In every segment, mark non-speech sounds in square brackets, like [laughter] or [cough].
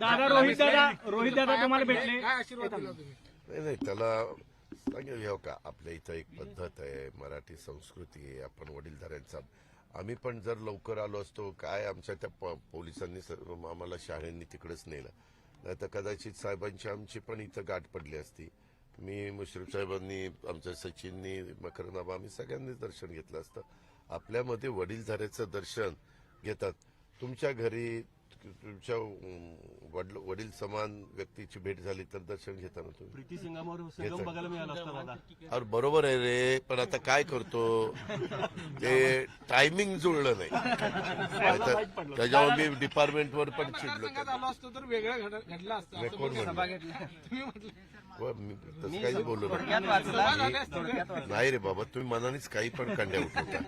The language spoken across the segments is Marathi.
दादा रोहित दादा रोहित दादा तुम्हाला भेटले नाही नाही त्याला सांगेल का आपल्या इथं एक पद्धत आहे मराठी संस्कृती आहे आपण वडीलधाऱ्यांचा आम्ही पण जर लवकर आलो असतो काय आमच्या त्या पोलिसांनी आम्हाला शाळेंनी तिकडेच नेलं नाही तर कदाचित साहेबांची आमची पण इथं गाठ पडली असती मी मुश्रीफ साहेबांनी आमच्या सचिननी मकरनाबा आम्ही सगळ्यांनी दर्शन घेतलं असतं आपल्यामध्ये वडीलधाऱ्याचं दर्शन घेतात. तुमच्या घरी तुमच्या वडील वडील समान व्यक्तीची भेट झाली तर दर्शन घेता ना तुम्ही? अरे बरोबर आहे रे पण आता काय करतो? ते टायमिंग जुळलं नाही. त्याच्यावर मी डिपार्टमेंटवर पण चिडलो संघात आलो असतो तर वेगळं घड- घडलं असतं. असं कोण बोलले. म्हणलं? तुम्ही म्हटलं. व मी तसं काही का? नाही. रे बाबा तुम्ही मनानेच काही पण कांड्या उठवता.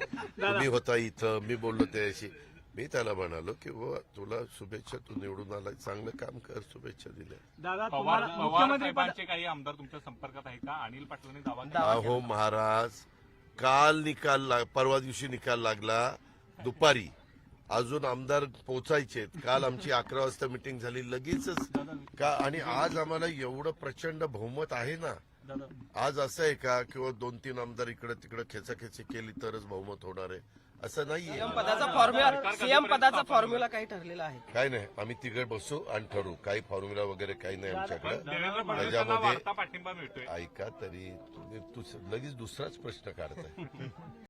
तुम्ही होता इथं मी बोललो त्याशी मी त्याला म्हणालो की बुवा तुला शुभेच्छा तू निवडून आलाय. चांगलं काम कर शुभेच्छा दिल्या. दादा पवार तुम्हाला पवार मुख्यमंत्री पद साहेबांचे काही आमदार तुमच्या संपर्कात आहे का? अनिल पाटलांनी दावा केला. अहो महाराज काल निकाल लाग परवा दिवशी निकाल लागला. दुपारी. अजून आमदार पोचायचे काल आमची अकरा वाजता मिटिंग झाली. लगेचच का आणि आज आम्हाला एवढं प्रचंड बहुमत आहे ना आज असं आहे का किंवा दोन तीन आमदार इकडे तिकडे खेचाखेची केली तरच बहुमत होणार आहे? असं नाहीये. सीएम पदाचा फॉर्म्युला सीएम पदाचा फॉर्म्युला काही ठरलेला आहे. काय नाही आम्ही तिघे बसू आणि ठरवू. काही फॉर्म्युला वगैरे काही नाही आमच्याकडे. त्याच्यामध्ये ऐका तरी तुम्ही तू लगेच दुसराच प्रश्न काढताय. [laughs]